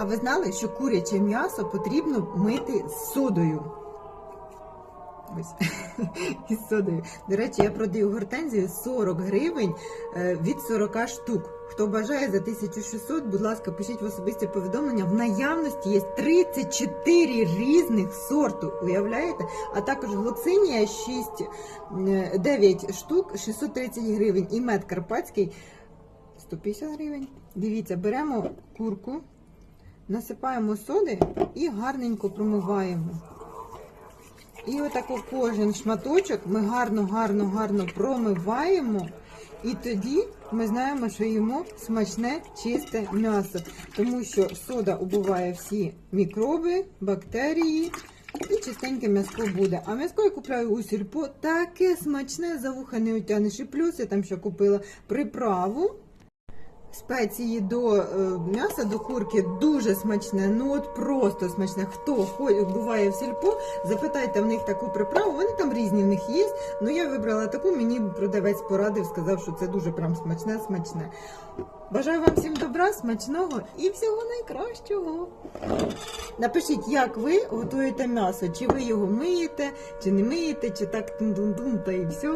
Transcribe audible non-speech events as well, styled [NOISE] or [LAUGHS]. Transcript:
А ви знали, що куряче м'ясо потрібно мити з содою? Ось [LAUGHS] із содою. До речі, я продаю гортензію 40 гривень е, від 40 штук. Хто бажає за 1600, будь ласка, пишіть в особисті повідомлення. В наявності є 34 різних сорту. Уявляєте? А також глоцинія 6, е, 9 штук, 630 гривень. І мед карпатський 150 гривень. Дивіться, беремо курку, насипаємо соди і гарненько промиваємо. І отако кожен шматочок ми гарно, гарно, гарно промиваємо. І тоді ми знаємо, що їмо смачне чисте м'ясо, тому що сода убиває всі мікроби, бактерії. І чистеньке м'яско буде. А м'яско я купляю у сільпо таке смачне, за вуха не утягнеш. І плюс я там ще купила приправу. Спеції до е, м'яса, до курки дуже смачне, ну от просто смачне. Хто буває в сільпо, запитайте в них таку приправу. Вони там різні в них є. Ну я вибрала таку, мені продавець порадив, сказав, що це дуже прям смачне, смачне. Бажаю вам всім добра, смачного і всього найкращого. Напишіть, як ви готуєте м'ясо, чи ви його миєте, чи не миєте, чи так тун-дун-дун, та і все.